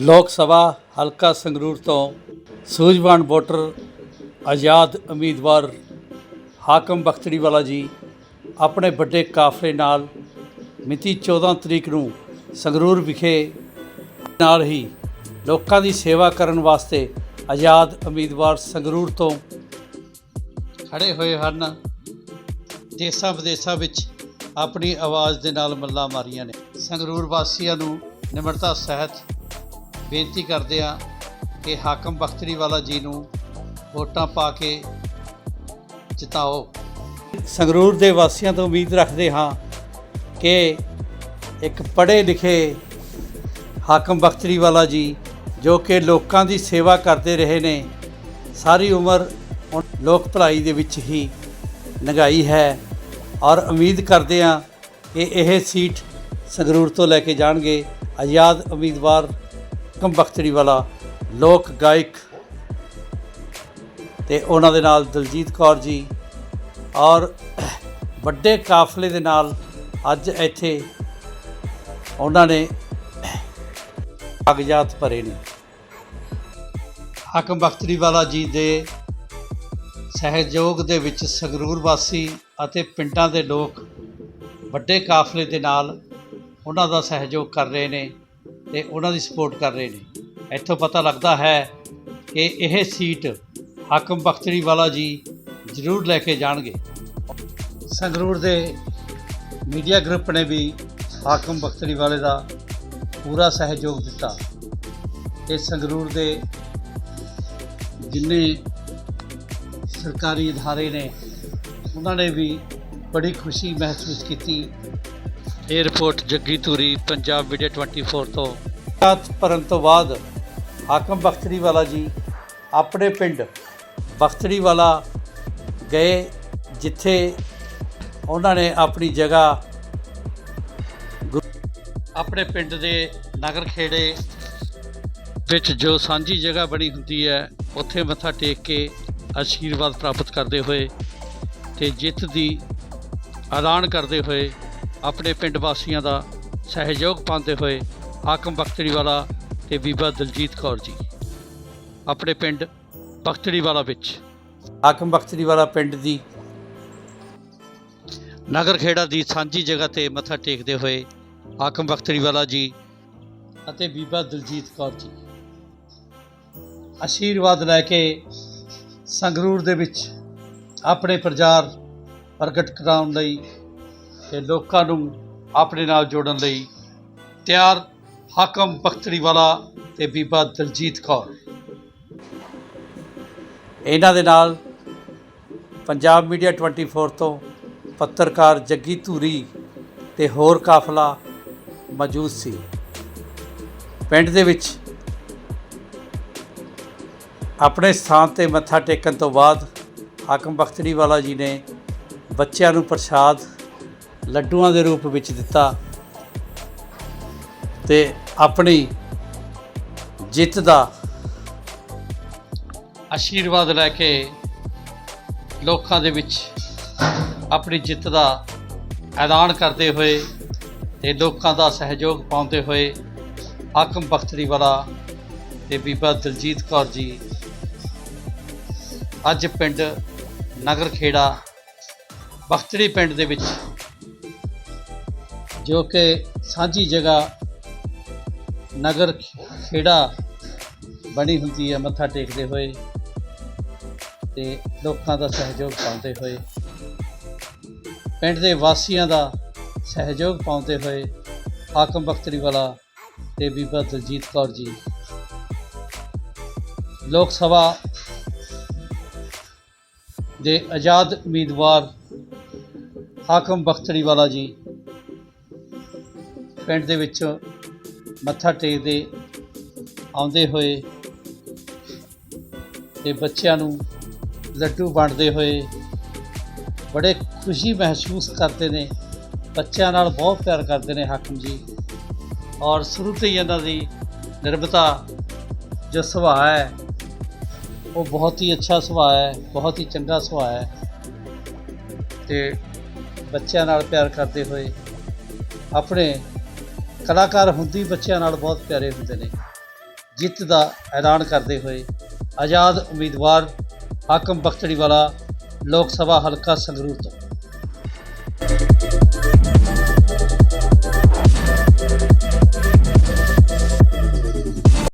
ਲੋਕ ਸਭਾ ਹਲਕਾ ਸੰਗਰੂਰ ਤੋਂ ਸੂਝਵਾਨ ਵੋਟਰ ਆਜ਼ਾਦ ਉਮੀਦਵਾਰ ਹਾਕਮ ਬਖਤੜੀ ਵਾਲਾ ਜੀ ਆਪਣੇ ਵੱਡੇ ਕਾਫਲੇ ਨਾਲ ਮਿਤੀ 14 ਤਰੀਕ ਨੂੰ ਸੰਗਰੂਰ ਵਿਖੇ ਨਾਲ ਹੀ ਲੋਕਾਂ ਦੀ ਸੇਵਾ ਕਰਨ ਵਾਸਤੇ ਆਜ਼ਾਦ ਉਮੀਦਵਾਰ ਸੰਗਰੂਰ ਤੋਂ ਖੜੇ ਹੋਏ ਹਨ। ਦੇਸਾਂ ਵਿਦੇਸਾਂ ਵਿੱਚ ਆਪਣੀ ਆਵਾਜ਼ ਦੇ ਨਾਲ ਮੱਲਾਂ ਮਾਰੀਆਂ ਨੇ। ਸੰਗਰੂਰ ਵਾਸੀਆਂ ਨੂੰ ਨਿਮਰਤਾ ਸਹਿਤ ਬੇਨਤੀ ਕਰਦੇ ਹਾਂ ਕਿ ਹਾਕਮ ਬਖਤਰੀ ਵਾਲਾ ਜੀ ਨੂੰ ਵੋਟਾਂ ਪਾ ਕੇ ਜਿਤਾਓ। ਸੰਗਰੂਰ ਦੇ ਵਾਸੀਆਂ ਤੋਂ ਉਮੀਦ ਰੱਖਦੇ ਹਾਂ ਕਿ ਇੱਕ ਪੜ੍ਹੇ ਲਿਖੇ ਹਾਕਮ ਬਖਤਰੀ ਵਾਲਾ ਜੀ, ਜੋ ਕਿ ਲੋਕਾਂ ਦੀ ਸੇਵਾ ਕਰਦੇ ਰਹੇ ਨੇ, ਸਾਰੀ ਉਮਰ ਉਨ- ਲੋਕ ਭਲਾਈ ਦੇ ਵਿੱਚ ਹੀ ਲੰਘਾਈ ਹੈ ਔਰ ਉਮੀਦ ਕਰਦੇ ਹਾਂ ਕਿ ਇਹ ਸੀਟ ਸੰਗਰੂਰ ਤੋਂ ਲੈ ਕੇ ਜਾਣਗੇ। ਆਜ਼ਾਦ ਉਮੀਦਵਾਰ ਹਾਕਮ ਬਖਤਰੀ ਵਾਲਾ ਲੋਕ ਗਾਇਕ ਤੇ ਉਹਨਾਂ ਦੇ ਨਾਲ ਦਲਜੀਤ ਕੌਰ ਜੀ ਔਰ ਵੱਡੇ ਕਾਫਲੇ ਦੇ ਨਾਲ ਅੱਜ ਇੱਥੇ ਉਹਨਾਂ ਨੇ ਕਾਗਜ਼ਾਤ ਭਰੇ ਨੇ। ਹਾਕਮ ਬਖਤਰੀ ਵਾਲਾ ਜੀ ਦੇ ਸਹਿਯੋਗ ਦੇ ਵਿੱਚ ਸੰਗਰੂਰ ਵਾਸੀ ਅਤੇ ਪਿੰਡਾਂ ਦੇ ਲੋਕ ਵੱਡੇ ਕਾਫਲੇ ਦੇ ਨਾਲ ਉਹਨਾਂ ਦਾ ਸਹਿਯੋਗ ਕਰ ਰਹੇ ਨੇ। ਤੇ ਉਹਨਾਂ ਦੀ ਸਪੋਰਟ ਕਰ ਰਹੇ ਨੇ। ਇੱਥੋਂ ਪਤਾ ਲੱਗਦਾ ਹੈ ਕਿ ਇਹ ਸੀਟ ਹਾਕਮ ਬਖਤਰੀ ਵਾਲਾ ਜੀ ਜ਼ਰੂਰ ਲੈ ਕੇ ਜਾਣਗੇ। ਸੰਗਰੂਰ ਦੇ ਮੀਡੀਆ ਗਰੁੱਪ ਨੇ ਵੀ ਹਾਕਮ ਬਖਤਰੀ ਵਾਲੇ ਦਾ ਪੂਰਾ ਸਹਿਯੋਗ ਦਿੱਤਾ। ਤੇ ਸੰਗਰੂਰ ਦੇ ਜਿੰਨੇ ਸਰਕਾਰੀ ਅਦਾਰੇ ਨੇ, ਉਹਨਾਂ ਨੇ ਵੀ ਬੜੀ ਖੁਸ਼ੀ ਮਹਿਸੂਸ ਕੀਤੀ। ਇਹ ਰਿਪੋਰਟ ਜੱਗੀ ਧੂਰੀ ਪੰਜਾਬ ਵੀਡੀਓ 24 ਤੋਂ। ਰਾਤ ਭਰਨ ਤੋਂ ਬਾਅਦ ਹਾਕਮ ਬਖਤਰੀ ਵਾਲਾ ਜੀ ਆਪਣੇ ਪਿੰਡ ਬਖਤਰੀ ਵਾਲਾ ਗਏ ਜਿੱਥੇ ਉਹਨਾਂ ਨੇ ਆਪਣੀ ਜਗ੍ਹਾ ਆਪਣੇ ਪਿੰਡ ਦੇ ਨਗਰ ਖੇੜੇ ਵਿੱਚ ਜੋ ਸਾਂਝੀ ਜਗ੍ਹਾ ਬਣੀ ਹੁੰਦੀ ਹੈ ਉੱਥੇ ਮੱਥਾ ਟੇਕ ਕੇ ਆਸ਼ੀਰਵਾਦ ਪ੍ਰਾਪਤ ਕਰਦੇ ਹੋਏ ਤੇ ਜਿੱਤ ਦੀ ਐਲਾਨ ਕਰਦੇ ਹੋਏ ਆਪਣੇ ਪਿੰਡ ਵਾਸੀਆਂ ਦਾ ਸਹਿਯੋਗ ਪਾਉਂਦੇ ਹੋਏ ਹਾਕਮ ਬਖਤੜੀ ਵਾਲਾ ਤੇ ਬੀਬਾ ਦਲਜੀਤ ਕੌਰ ਜੀ। ਆਪਣੇ ਪਿੰਡ ਬਖਤੜੀ ਵਾਲਾ ਵਿੱਚ। ਹਾਕਮ ਬਖਤੜੀ ਵਾਲਾ ਪਿੰਡ ਦੀ ਨਗਰ ਖੇੜਾ ਦੀ ਸਾਂਝੀ ਜਗ੍ਹਾ ਤੇ ਮੱਥਾ ਟੇਕਦੇ ਹੋਏ ਹਾਕਮ ਬਖਤੜੀ ਵਾਲਾ ਜੀ ਅਤੇ ਬੀਬਾ ਦਲਜੀਤ ਕੌਰ ਜੀ। ਆਸ਼ੀਰਵਾਦ ਲੈ ਕੇ ਸੰਗਰੂਰ ਦੇ ਵਿੱਚ ਆਪਣੇ ਪ੍ਰਚਾਰ ਪ੍ਰਗਟ ਕਰਾਉਣ ਲਈ ਤੇ ਲੋਕਾਂ ਨੂੰ ਆਪਣੇ ਨਾਲ ਜੋੜਨ ਲਈ ਤਿਆਰ ਹਾਕਮ ਬਖਤੜੀ ਵਾਲਾ ਤੇ ਬੀਬਾ ਦਲਜੀਤ ਕੌਰ। ਇਹਨਾਂ ਦੇ ਨਾਲ ਪੰਜਾਬ ਮੀਡੀਆ 24 ਤੋਂ ਪੱਤਰਕਾਰ ਜੱਗੀ ਧੂਰੀ ਤੇ ਹੋਰ ਕਾਫਲਾ ਮੌਜੂਦ ਸੀ। ਪਿੰਡ ਦੇ ਵਿੱਚ ਆਪਣੇ ਸਥਾਨ ਤੇ ਮੱਥਾ ਟੇਕਣ ਤੋਂ ਬਾਅਦ ਹਾਕਮ ਬਖਤੜੀ ਵਾਲਾ ਜੀ ਨੇ ਬੱਚਿਆਂ ਨੂੰ ਪ੍ਰਸ਼ਾਦ ਲੱਡੂਆਂ ਦੇ ਰੂਪ ਵਿੱਚ ਦਿੱਤਾ ਤੇ ਆਪਣੀ ਜਿੱਤ ਦਾ ਆਸ਼ੀਰਵਾਦ ਲੈ ਕੇ ਲੋਕਾਂ ਦੇ ਵਿੱਚ ਆਪਣੀ ਜਿੱਤ ਦਾ ਐਲਾਨ ਕਰਦੇ ਹੋਏ ਤੇ ਲੋਕਾਂ ਦਾ ਸਹਿਯੋਗ ਪਾਉਂਦੇ ਹੋਏ ਹਾਕਮ ਬਖਤਰੀ ਵਾਲਾ ਤੇ ਬੀਬਾ ਦਲਜੀਤ ਕੌਰ ਜੀ ਅੱਜ ਪਿੰਡ ਨਗਰ ਖੇੜਾ ਬਖਤਰੀ ਪਿੰਡ ਦੇ ਵਿੱਚ ਜੋ ਕਿ ਸਾਂਝੀ ਜਗ੍ਹਾ ਨਗਰ ਖੇੜਾ ਬਣੀ ਹੁੰਦੀ ਹੈ, ਮੱਥਾ ਟੇਕਦੇ ਹੋਏ ਤੇ ਲੋਕਾਂ ਦਾ ਸਹਿਯੋਗ ਪਾਉਂਦੇ ਹੋਏ, ਪਿੰਡ ਦੇ ਵਾਸੀਆਂ ਦਾ ਸਹਿਯੋਗ ਪਾਉਂਦੇ ਹੋਏ ਹਾਕਮ ਬਖਤਰੀ ਵਾਲਾ ਤੇ ਬੀਬਾ ਦਲਜੀਤ ਕੌਰ ਜੀ। ਲੋਕ ਸਭਾ ਦੇ ਆਜ਼ਾਦ ਉਮੀਦਵਾਰ ਹਾਕਮ ਬਖਤਰੀ ਵਾਲਾ ਜੀ ਪਿੰਡ ਦੇ ਵਿੱਚ ਮੱਥਾ ਟੇਕਦੇ ਆਉਂਦੇ ਹੋਏ ਤੇ ਬੱਚਿਆਂ ਨੂੰ ਲੱਡੂ ਵੰਡਦੇ ਹੋਏ ਬੜੇ ਖੁਸ਼ੀ ਮਹਿਸੂਸ ਕਰਦੇ ਨੇ। ਬੱਚਿਆਂ ਨਾਲ ਬਹੁਤ ਪਿਆਰ ਕਰਦੇ ਨੇ ਹਾਕਮ ਜੀ। ਔਰ ਸ਼ੁਰੂ ਤੋਂ ਹੀ ਇਹਨਾਂ ਦੀ ਨਿਰਭਤਾ ਜੋ ਸੁਭਾਅ ਹੈ, ਉਹ ਬਹੁਤ ਹੀ ਅੱਛਾ ਸੁਭਾਅ ਹੈ, ਬਹੁਤ ਹੀ ਚੰਗਾ ਸੁਭਾਅ ਹੈ। ਤੇ ਬੱਚਿਆਂ ਨਾਲ ਪਿਆਰ ਕਰਦੇ ਹੋਏ ਆਪਣੇ ਕਲਾਕਾਰ ਹੁੰਦੀ ਬੱਚਿਆਂ ਨਾਲ ਬਹੁਤ ਪਿਆਰੇ ਹੁੰਦੇ ਨੇ। ਜਿੱਤ ਦਾ ਐਲਾਨ ਕਰਦੇ ਹੋਏ ਆਜ਼ਾਦ ਉਮੀਦਵਾਰ ਹਾਕਮ ਬਖਤੜੀ ਵਾਲਾ ਲੋਕ ਸਭਾ ਹਲਕਾ ਸੰਗਰੂਰ ਤੋਂ।